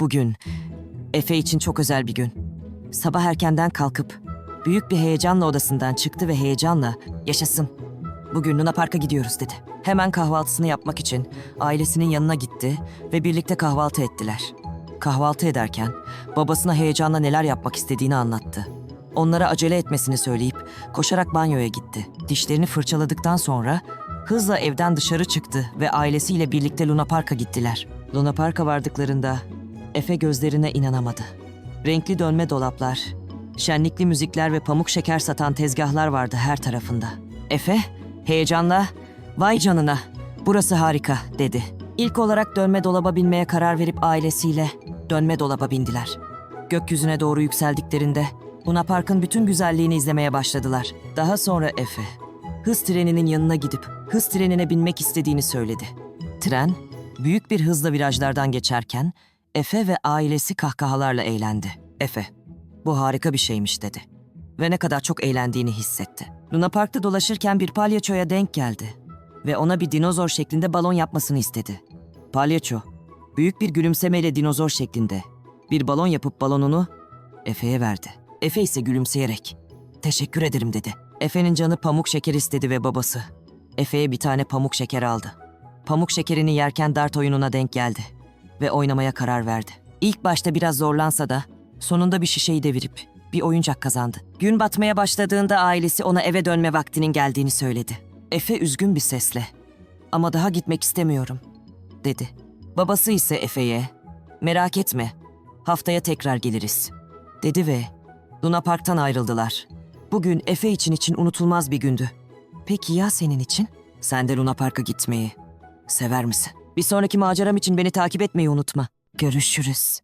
Bugün Efe için çok özel bir gün. Sabah erkenden kalkıp büyük bir heyecanla odasından çıktı ve heyecanla yaşasın. Bugün Luna Park'a gidiyoruz dedi. Hemen kahvaltısını yapmak için ailesinin yanına gitti ve birlikte kahvaltı ettiler. Kahvaltı ederken babasına heyecanla neler yapmak istediğini anlattı. Onlara acele etmesini söyleyip koşarak banyoya gitti. Dişlerini fırçaladıktan sonra hızla evden dışarı çıktı ve ailesiyle birlikte Luna Park'a gittiler. Luna Park'a vardıklarında Efe gözlerine inanamadı. Renkli dönme dolaplar, şenlikli müzikler ve pamuk şeker satan tezgahlar vardı her tarafında. Efe heyecanla "Vay canına, burası harika." dedi. İlk olarak dönme dolaba binmeye karar verip ailesiyle dönme dolaba bindiler. Gökyüzüne doğru yükseldiklerinde Luna Park'ın bütün güzelliğini izlemeye başladılar. Daha sonra Efe, hız treninin yanına gidip hız trenine binmek istediğini söyledi. Tren, büyük bir hızla virajlardan geçerken Efe ve ailesi kahkahalarla eğlendi. Efe, bu harika bir şeymiş dedi. Ve ne kadar çok eğlendiğini hissetti. Luna Park'ta dolaşırken bir palyaçoya denk geldi. Ve ona bir dinozor şeklinde balon yapmasını istedi. Palyaço, büyük bir gülümsemeyle dinozor şeklinde bir balon yapıp balonunu Efe'ye verdi. Efe ise gülümseyerek teşekkür ederim dedi. Efe'nin canı pamuk şeker istedi ve babası Efe'ye bir tane pamuk şeker aldı. Pamuk şekerini yerken dart oyununa denk geldi ve oynamaya karar verdi. İlk başta biraz zorlansa da sonunda bir şişeyi devirip bir oyuncak kazandı. Gün batmaya başladığında ailesi ona eve dönme vaktinin geldiğini söyledi. Efe üzgün bir sesle "Ama daha gitmek istemiyorum." dedi. Babası ise Efe'ye "Merak etme. Haftaya tekrar geliriz." dedi ve Luna Park'tan ayrıldılar. Bugün Efe için için unutulmaz bir gündü. Peki ya senin için? Sen de Luna Park'a gitmeyi sever misin? Bir sonraki maceram için beni takip etmeyi unutma. Görüşürüz.